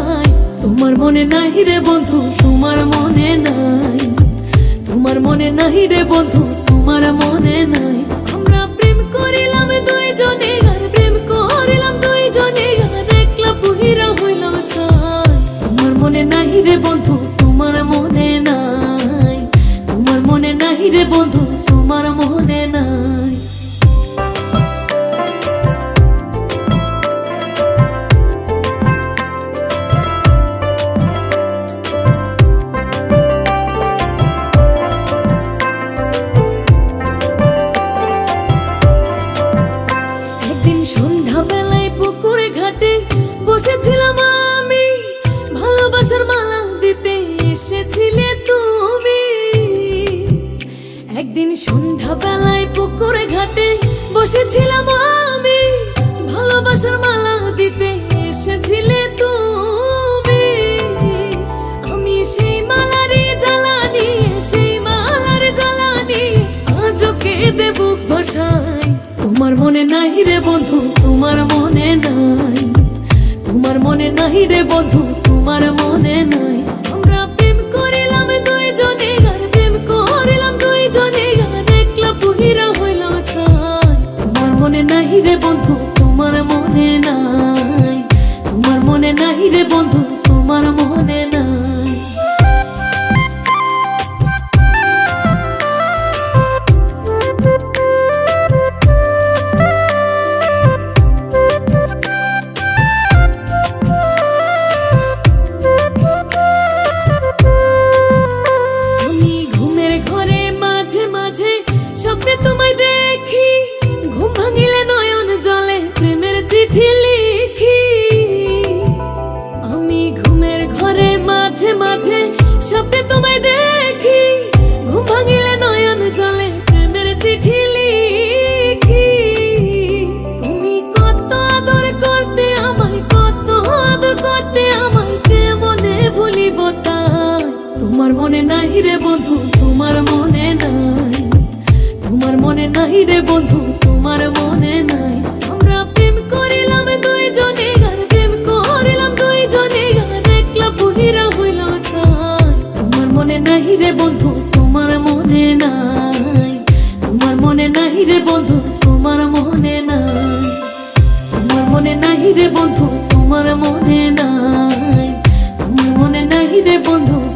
ছাই তোমার মনে নাই রে বন্ধু, তোমার মনে নাই। তোমার মনে নাই রে বন্ধু, তোমার মনে নাই। আমরা প্রেম করিলাম দুইজনে, আর প্রেম করিলাম দুইজনে, আর একলা পুহিরা হইলাম ছাই তোমার মনে নাই রে বন্ধু, তোমার মনে নাই। তোমার মনে নাই রে বন্ধু একদিন সন্ধ্যা বেলায় পুকুরে ঘাটে বসেছিলাম আমি। ভালোবাসার মালা দিতে এসেছিলে তুমি। আমি সেই মালারে জ্বালানি, সেই মালার জ্বালানি আজও কেঁদে বুক তোমার মনে নাই রে বন্ধু, তোমার মনে নাই। তোমার মনে নাই রে বন্ধু, তোমার মনে নাই। রে বন্ধু করতে আমায় কেমনে ভুলিব তাই? তোমার মনে নাই রে বন্ধু, তোমার মনে নাই। তোমার মনে নাই রে বন্ধু, তোমার মনে নাই। আমরা প্রেম করিলাম দুইজনে, আর প্রেম করিলাম দুইজনে, আর একলা পুহিরা হইল ছাই তোমার মনে নাই রে বন্ধু, তোমার মনে নাই। তোমার মনে নাই রে বন্ধু, তোমার মনে রে বন্ধু